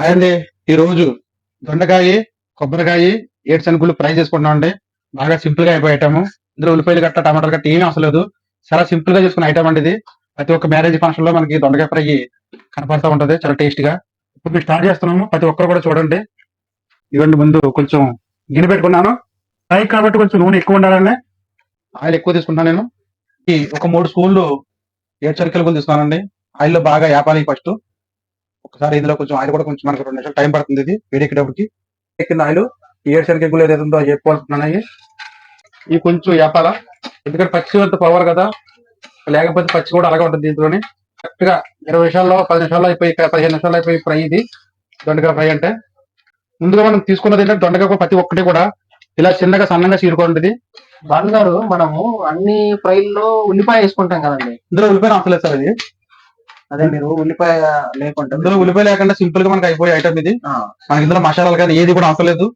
అదండి ఈ రోజు దొండకాయ కొబ్బరికాయ ఏడు శనగులు ఫ్రై చేసుకుంటున్నాం అండి బాగా సింపుల్గా అయిపోయి ఐటమ్ ఇందులో ఉల్లిపాయలు గట్ట టమాటాలు గట్ట ఏమీ అవసరం లేదు. చాలా సింపుల్గా చేసుకున్న ఐటమ్ అండి ఇది. ప్రతి ఒక్క మ్యారేజ్ ఫంక్షన్లో మనకి దొండకాయ ఫ్రై కనపడతా ఉంటది చాలా టేస్ట్గా. ఇప్పుడు మేము స్టార్ట్ చేస్తున్నాము. ప్రతి ఒక్కరు కూడా చూడండి. ఇవ్వండి ముందు కొంచెం గిన్నె పెట్టుకున్నాను. ఫ్రై కాబట్టి కొంచెం నూనె ఎక్కువ ఉండాలండి. ఆయిల్ ఎక్కువ తీసుకుంటాను నేను. ఒక మూడు స్పూన్లు ఏడు చరికలు కూడా తీసుకున్నానండి. ఆయిల్లో బాగా వేపాలి ఫస్ట్ ఒకసారి ఇందులో కొంచెం ఆయిల్ కూడా కొంచెం మనకు రెండు నిమిషాలు టైం పడుతుంది ఇది వేడెక్కేటప్పటికి. ఎక్కిన ఆయిల్ ఈ ఏడు శనగ గుళ్ళు ఏదైతే ఉందో చెప్పుకోవాల్సుకున్నాయి ఇవి కొంచెం వేపాలా? ఎందుకంటే పచ్చి అంత పవర్ కదా. లేకపోతే పచ్చి కూడా అలాగే ఉంటుంది దీంట్లోని. కరెక్ట్గా ఇరవై నిమిషాల్లో పది నిమిషాల్లో అయిపోయి పదిహేను నిమిషాల్లో అయిపోయి ఫ్రై ఇది. దొండకాయ ఫ్రై అంటే. ముందుగా మనం తీసుకున్నది ఏంటంటే దొండకాయ ప్రతి ఒక్కటి కూడా ఇలా చిన్నగా సన్నగా చీరుకోండి బాలు గారు మనము అన్ని ఫ్రైల్లో ఉల్లిపాయ వేసుకుంటాం కదండి. ఇందులో ఉల్లిపాయ అవసరం లేదు సార్ ఇది అదే మీరు ఉల్లిపాయ లేకుండా ఇందులో ఉల్లిపాయ లేకుండా సింపుల్గా మనకి అయిపోయే ఐటమ్ ఇది. మనకి ఇందులో మసాలాలు కానీ ఏది కూడా అవసరం లేదు.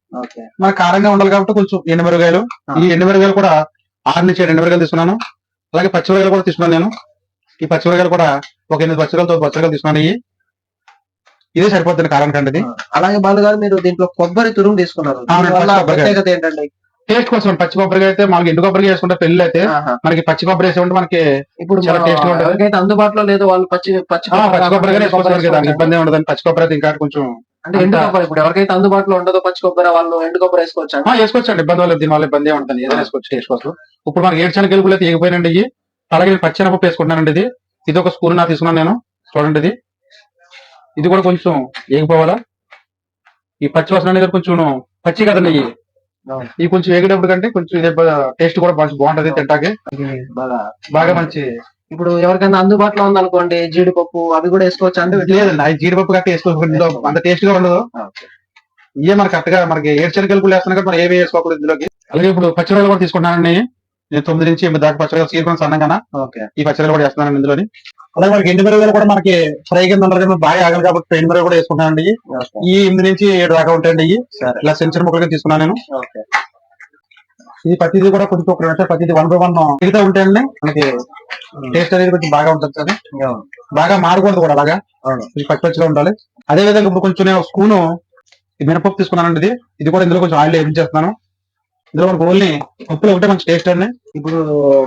మనకి కారంగా ఉండాలి కాబట్టి కొంచెం ఎండుమిరగాయలు. ఈ ఎండుమిరగాయలు కూడా ఆరు నుంచి ఏడు ఎండుమిరగాయలు తీసుకున్నాను. అలాగే పచ్చిమిరగాయలు కూడా తీసుకున్నాను నేను. ఈ పచ్చిమిరగాయలు కూడా ఒక ఎనిమిది పచ్చిమిరగాయలు తొమ్మిది పచ్చిమిరగాయలు తీసుకున్నాను ఇవి. ఇదే సరిపోతుంది కారానికి ఆ, అలాగే బాలు గారు మీరు దీంట్లో కొబ్బరి తురుము తీసుకున్నారు. ప్రత్యేకత ఏంటండి? టేస్ట్ కోసం పచ్చి కొబ్బరికాయ అయితే మనకి ఎండు కొబ్బరికాయ వేసుకుంటే పెళ్ళి అయితే. మనకి పచ్చి కొబ్బరి వేసి ఉంటే మనకి ఇప్పుడు చాలా గా ఉంటుంది. అందుబాటులో లేదో వాళ్ళు పచ్చి పచ్చి పచ్చి కొబ్బరికాయ వేసుకోవచ్చు దానికి. ఇబ్బంది ఉండదు పచ్చి కొబ్బరి అయితే ఇంకా కొంచెం అంటే ఎండు కొబ్బరి ఇప్పుడు ఎవరికైతే అందుబాటులో ఉండదో పచ్చి కొబ్బరి వాళ్ళు ఎండు కొబ్బరి వేసుకోవచ్చు? వేసుకోవచ్చు అండి ఇబ్బంది దీని వల్ల ఇబ్బంది ఉంటుంది ఏదైనా వేసుకోవచ్చు టేస్ట్ కోసం. ఇప్పుడు మనకి ఏడు శనగలు కూడా అయితే ఎగిపోయినండి ఇవి. అలాగే నేను పచ్చెనపప్పు వేసుకుంటున్నానండి ఇది. ఇది ఒక స్పూన్ నా తీసుకున్నాను నేను. చూడండి ఇది. ఇది కూడా కొంచెం ఏగిపోవాలా ఈ పచ్చి వాసన అనేది కొంచెం పచ్చి కదండి. ఈ కొంచెం వేగేటప్పుడు కంటే కొంచెం ఇదే టేస్ట్ కూడా మంచి బాగుంటది తింటాకి. బాగా. బాగా మంచి ఇప్పుడు ఎవరికైనా అందుబాటులో ఉందనుకోండి జీడిపప్పు అవి కూడా వేసుకోవచ్చు అంటే లేదండి అది జీడిపప్పు కట్టి వేసుకోవచ్చు అంత టేస్ట్గా ఉండదు. ఇవే మనకి కరెక్ట్గా మనకి ఏడు శనగలు కూడా వేస్తున్నాం కదా మనం ఏవి వేసుకోకూడదు ఇందులోకి. అలాగే ఇప్పుడు పచ్చిరొయ్యలు కూడా తీసుకుంటానండి నేను తొమ్మిది నుంచి ఎనిమిది దాకా సీరుకొని సన్నగా ఓకే. ఈ పచ్చళ్ళు కూడా వేస్తున్నాను ఇందులోని. అలాగే మనకి ఎండు మిరపకాయలు కూడా మనకి ఫ్రై కింద ఉండదు బాగా ఆగలి కాబట్టి ఎండు మిరపకాయలు కూడా వేసుకుంటానండి. ఈ ఎనిమిది నుంచి ఏడు దాకా ఉంటాయండి ఇలా చిన్న చిన్న ముక్కలుగా తీసుకున్నాను నేను. ఈ ప్రతిదీ కూడా కొంచెం ఒక నిమిషం ప్రతిదీ వన్ బై వన్ మిగతా ఉంటాయండి. మనకి టేస్ట్ అనేది కొంచెం బాగా ఉంటుంది సార్. బాగా మారకూడదు కూడా అలాగా. అవును. ఇది పచ్చి పచ్చిగా ఉండాలి. అదే విధంగా ఇప్పుడు కొంచెం నేను స్పూను మినపప్పు తీసుకున్నానండి ఇది. ఇది కూడా ఇందులో కొంచెం ఆయిల్ వేయించేస్తున్నాను ఇందులో మనకు ఓన్లీ పప్పులో ఒకటే మంచి టేస్ట్ అండి. ఇప్పుడు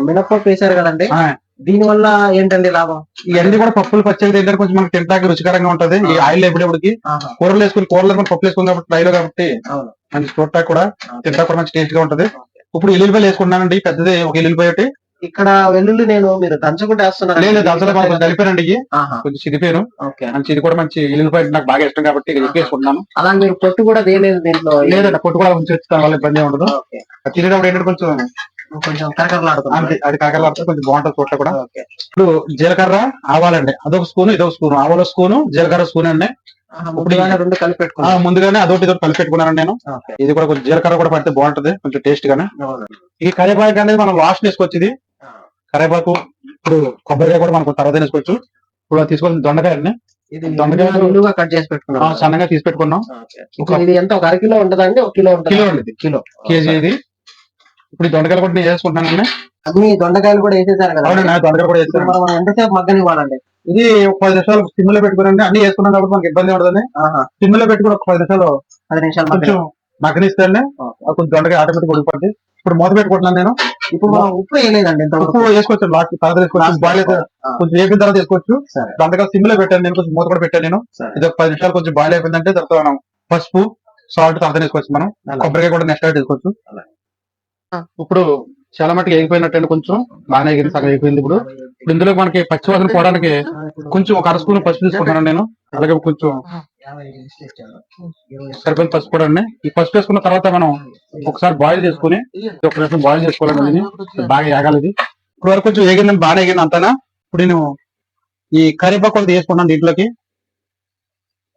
మినప్పప్పు వేశారు కదండి. ఆ, దీని వల్ల ఏంటండి లాభం? ఇవన్నీ కూడా పప్పులు పచ్చడి తింటే కొంచెం మనకి తింటాకి రుచికరంగా ఉంటది. ఈ ఆయిల్ ఎప్పుడెప్పటికి ఆహా. కూరలు వేసుకుని కూరలు మనం పప్పు వేసుకుని కాబట్టి ఫ్రైలో కాబట్టి మంచి చూడటానికి కూడా తింటా కూడా మంచి టేస్ట్గా ఉంటది ఇప్పుడు ఎల్లుల్లిపాయలు వేసుకున్నానండి పెద్దది ఒక ఎల్లుల్లిపాయ ఒకటి. ఇక్కడ వెల్లుల్లి నేను మీరు దంచకుండా వేస్తున్నారు లేదు కొంచెం కలిపానండి. కొంచెం చిదిపోయాను ఓకే. మంచి ఇది కూడా మంచి ఎల్లుల్లిపాయ నాకు బాగా ఇష్టం కాబట్టి వేసుకుంటున్నాను అలాగే మీరు పొట్టు కూడా తీయలేదు దీంట్లో? లేదండి పొట్టు కూడా కొంచెం దాని వల్ల ఇబ్బంది ఉండదు. తినేటప్పుడు ఏంటంటే కొంచెం కొంచెం కరకరలాడుతుంది అది కాకరలాడితే కొంచెం బాగుంటుంది చూడటం కూడా. ఇప్పుడు జీలకర్ర ఆవాలండి. అదొక స్పూన్ ఇదొక స్పూన్. ఆవాల స్పూన్ జీలకర్ర స్పూన్ అండి. ముందుగానే రెండు కలిపి ఆ, పెట్టుకున్నాం ముందుగానే అదొకటి ఇదొకటి కలిపి పెట్టుకున్నాను నేను. ఇది కూడా కొంచెం జీలకర్ర కూడా పడితే బాగుంటది కొంచెం టేస్ట్ గానే. ఈ కరివేపాకు అనేది మనం లాస్ట్ ఆ, కరివేపాకు ఇప్పుడు కొబ్బరికాయ కూడా మనకు తర్వాత వేసుకోవచ్చు ఇప్పుడు తీసుకొని దొండకాయని నిలువుగా కట్ చేసి ఆ, పెట్టుకున్నాం సన్నగా తీసి పెట్టుకున్నాం. ఇప్పుడు ఇది ఎంత? ఒక అరకిలో ఉంటదండి ఒక కిలో కిలో అండి. కిలో. కేజీ ఇది. ఇప్పుడు దొండకాయలు కూడా నేను వేసుకుంటున్నాను అన్ని దొండకాయలు కూడా వేసేసారు కదా? అవునండి దొండకాయలు కూడా వేసుకున్నాను మనం ఎంతసేపు మగ్గనివ్వాలండి ఇది ఒక పది నిమిషాలు సిమ్లో పెట్టుకున్నాండి అన్ని వేసుకున్నాం కాబట్టి మనకి ఇబ్బంది ఉండదని ఆహా, సిమ్లో పెట్టుకుని ఒక పది నిమిషాలు పది నిమిషాలు కొంచెం మగ్గని మగ్గనిస్తాండి కొంచెం దొండకాయ ఆటోమేటిక్ ఉడిపోద్ది ఇప్పుడు మూత పెట్టుకుంటున్నాను నేను. ఇప్పుడు మనం ఉప్పు వేయలేదండి ఉప్పు వేసుకోవచ్చు లాస్ట్ తర్వాత వేసుకోవచ్చు బాయిల్ కొంచెం వేపిన తర్వాత వేసుకోవచ్చు. దొండకాయ సిమ్లో పెట్టాను నేను కొంచెం మూత కూడా పెట్టాను నేను. ఇది ఒక పది నిమిషాలు కొంచెం బాయిల్ అయిపోయిందంటే తర్వాత మనం పసుపు సాల్ట్ తర్వాత వేసుకోవచ్చు మనం. కొబ్బరికాయ కూడా నెక్స్ట్ వేసుకోవచ్చు అలా. ఇప్పుడు చాలా మటుకు ఎగిపోయినట్టు కొంచెం? బాగానే ఎగిరి సగం అయిపోయింది ఇప్పుడు. ఇప్పుడు ఇందులో మనకి పచ్చి వాసన పోవడానికి కొంచెం ఒక అర స్పూన్ పసుపు తీసుకుంటాను నేను. అలాగే కొంచెం సరిపోయిన పసుపు కూడా అండి ఈ పసుపు వేసుకున్న తర్వాత మనం ఒకసారి బాయిల్ చేసుకుని ఒక నిమిషం బాయిల్ చేసుకోవాలండి బాగా ఏగాలి ఇది. ఇప్పుడు వరకు కొంచెం ఏగింది బాగానే ఏగింది అంతనా? ఇప్పుడు నేను ఈ కరివేపాకు ఒకటి వేసుకున్నాను దీంట్లోకి.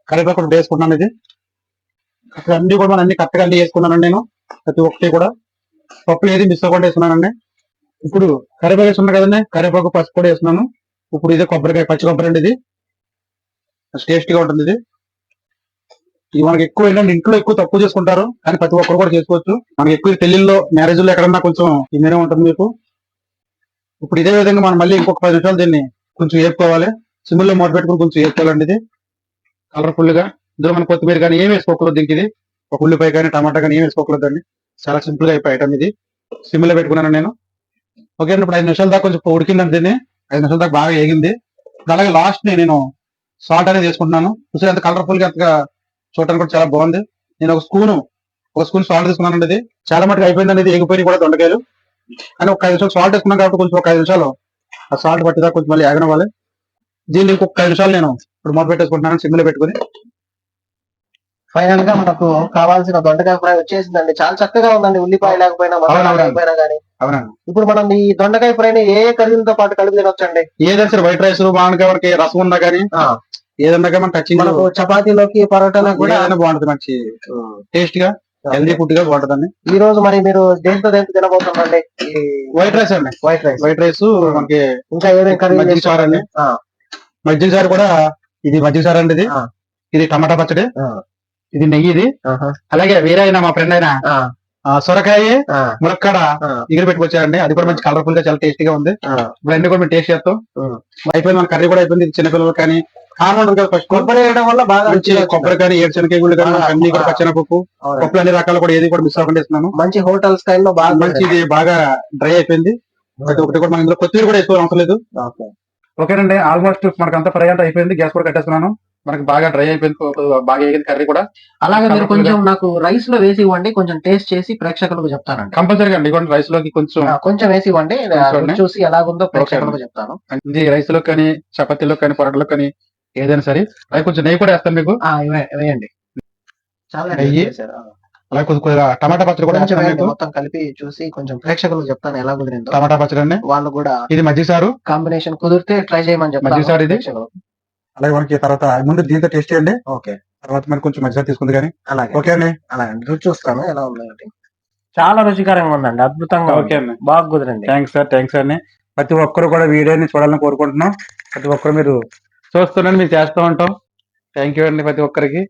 కరివేపాకు ఒకటి వేసుకున్నాను ఇది. అక్కడ అన్ని కూడా మనం అన్ని కరెక్ట్గా అన్ని వేసుకున్నాను నేను. ప్రతి ఒక్కటి కూడా. పప్పులు ఏది మిస్ అవ్వకుండా వేసుకున్నానండి ఇప్పుడు కరివేపాకు వేసుకున్నా కదండి కరివేపాకు పసుపు కూడా వేసుకున్నాను ఇప్పుడు ఇదే కొబ్బరికాయ పచ్చి కొబ్బరి అండి ఇది. టేస్టీగా ఉంటుంది ఇది. ఇది మనకి ఎక్కువ ఏంటంటే ఇంట్లో ఎక్కువ తక్కువ చేసుకుంటారు కానీ ప్రతి ఒక్కరు కూడా చేసుకోవచ్చు. మనకి ఎక్కువ పెళ్ళిల్లో మ్యారేజ్లో ఎక్కడన్నా కొంచెం ఇందనే ఉంటుంది మీకు. ఇప్పుడు ఇదే విధంగా మనం మళ్ళీ ఇంకొక పది నిమిషాలు దీన్ని కొంచెం వేపుకోవాలి సిమ్లో మూట పెట్టుకుని కొంచెం వేసుకోవాలండి ఇది. కలర్ఫుల్గా ఇందులో మనం కొత్తిమీర కానీ ఏం వేసుకోకూడదు దీనికి ఇది. ఒక ఉల్లిపాయ కానీ టమాటా కానీ ఏం వేసుకోకూడదండి చాలా సింపుల్గా అయిపోయి ఐటమ్ ఇది. సిమ్లో పెట్టుకున్నాను నేను. ఓకే అండి ఇప్పుడు ఐదు నిమిషాల దాకా కొంచెం ఉడికిందండి దీన్ని. ఐదు నిమిషాల దాకా బాగా వేగింది. అలాగే లాస్ట్ని నేను సాల్ట్ అనేది వేసుకుంటున్నాను. చూసారు ఎంత కలర్ఫుల్గా అంతగా చూడటానికి కూడా చాలా బాగుంది. నేను ఒక స్పూన్ ఒక స్పూన్ సాల్ట్ తీసుకున్నానండి ఇది. చాలా మటుకు అయిపోయింది అనేది ఎగిపోయి కూడా దొండకాయలు. అని ఒక ఐదు నిమిషాలు సాల్ట్ వేసుకున్నాను కాబట్టి కొంచెం ఒక ఐదు నిమిషాలు ఆ సాల్ట్ పట్టిదా కొంచెం మళ్ళీ ఆగనవ్వాలి. దీన్ని ఇంకొక ఐదు నిమిషాలు నేను ఇప్పుడు మొదలు పెట్టేసుకుంటున్నాను సిమ్లో పెట్టుకుని. ఫైనల్గా మనకు కావాల్సిన దొండకాయ ఫ్రై వచ్చేసిందండి. చాలా చక్కగా ఉందండి. ఉల్లిపాయ లేకపోయినా మసాలా. లేకపోయినా కానీ అవునండి. ఇప్పుడు మనం ఈ దొండకాయ ఫ్రై ని ఏ కర్రీలతో పాటు కలిపి తినొచ్చండి ఏదైనా సరే వైట్ రైస్ మనకి రసం ఉన్నా కానీ. ఏదన్నా మన టచింగ్ మనకు చపాతీలోకి పరోటాలకు కూడా ఏదైనా బాగుంటుంది మంచి టేస్ట్గా హెల్దీ ఫుడ్గా బాగుంటుందండి. ఈ రోజు మరి మీరు దేంతో దేంతో తినబోతుందండి వైట్ రైస్ అండి. White rice. వైట్ రైస్ మనకి ఇంకా ఏమేమి కర్రీ మజ్జిగ చారు అండి. మజ్జిగ చారు కూడా ఇది మజ్జిగ చారు అండి ఇది. ఇది టమాటా పచ్చడి. ఇది నెయ్యి ఇది. అలాగే వేరే అయినా మా ఫ్రెండ్ అయినా సొరకాయ ములక్కడ ఎగిరి పెట్టుకొచ్చారండి. అది కూడా మంచి కలర్ఫుల్గా చాలా టేస్టీ గా ఉంది. ఇప్పుడు అన్ని కూడా మేము టేస్ట్ చేస్తాం. అయిపోయింది మన కర్రీ కూడా అయిపోయింది. చిన్నపిల్లలు కానీ కారణం కదా ఫస్ట్ కొబ్బరి వేయడం వల్ల బాగా మంచి కొబ్బరి కానీ ఏడు శనకాయ గుళ్ళు కానీ అన్ని కూడా. పచ్చెనపప్పు. పప్పులు అన్ని రకాలు కూడా ఏది కూడా మిస్ అవ్వకుండా ఇస్తున్నాను మంచి హోటల్ స్టైల్లో బాగా మంచి ఇది బాగా డ్రై అయిపోయింది. ఒక్కటి కూడా మనం ఇందులో కొత్తిమీర కూడా వేసుకోవడం అవసరం లేదు. ఓకే. ఓకేనండి ఆల్మోస్ట్ మనకు అంతా ఫ్రై అంతా అయిపోయింది. గ్యాస్ కూడా కట్టేస్తున్నాను. మనకి బాగా డ్రై అయిపోయింది బాగా వేగింది కర్రీ కూడా. అలాగే మీరు కొంచెం నాకు రైస్లో వేసి ఇవ్వండి కొంచెం టేస్ట్ చేసి ప్రేక్షకులకు చెప్తానండి. కంపల్సరీగా అండి ఇదిగోండి రైస్లోకి కొంచెం కొంచెం వేసి ఇవ్వండి కొంచెం చూసి ఎలాగుందో ప్రేక్షకులకు చెప్తాను. ఇది రైస్లో కానీ చపాతీలో కానీ పొరట్లో కానీ ఏదైనా సరే అలాగే కొంచెం నెయ్యి కూడా వేస్తాను మీకు. వేయండి. చాలా నెయ్యి? అలాగే కొంచెం కొద్దిగా టమాటా పచ్చడి కూడా కొంచెం మొత్తం కలిపి చూసి కొంచెం ప్రేక్షకులకు చెప్తాను ఎలా కుదిరిందో టమాటా పచ్చడి అండి వాళ్ళు కూడా ఇది మజ్జిగ సారు. కాంబినేషన్ కుదిరితే ట్రై చేయమని చెప్తాను మజ్జిగ సార్ ఇది? అలాగే మనకి తర్వాత ముందు దీంతో టేస్ట్ చేయండి. ఓకే. తర్వాత మరి కొంచెం మజ్జిగ తీసుకుంది కానీ. అలాగే. ఓకే అండి. అలాగే రుచి చూస్తాను. ఎలా ఉంది చాలా రుచికరంగా ఉందండి. అద్భుతంగా ఓకే అండి. బాగా కుదిరింది. Thanks sir. థ్యాంక్స్ అండి. ప్రతి ఒక్కరు కూడా వీడియోని చూడాలని కోరుకుంటున్నాం. ప్రతి ఒక్కరు మీరు చూస్తున్నాను మీరు చేస్తూ ఉంటాం. థ్యాంక్ యూ అండి ప్రతి ఒక్కరికి.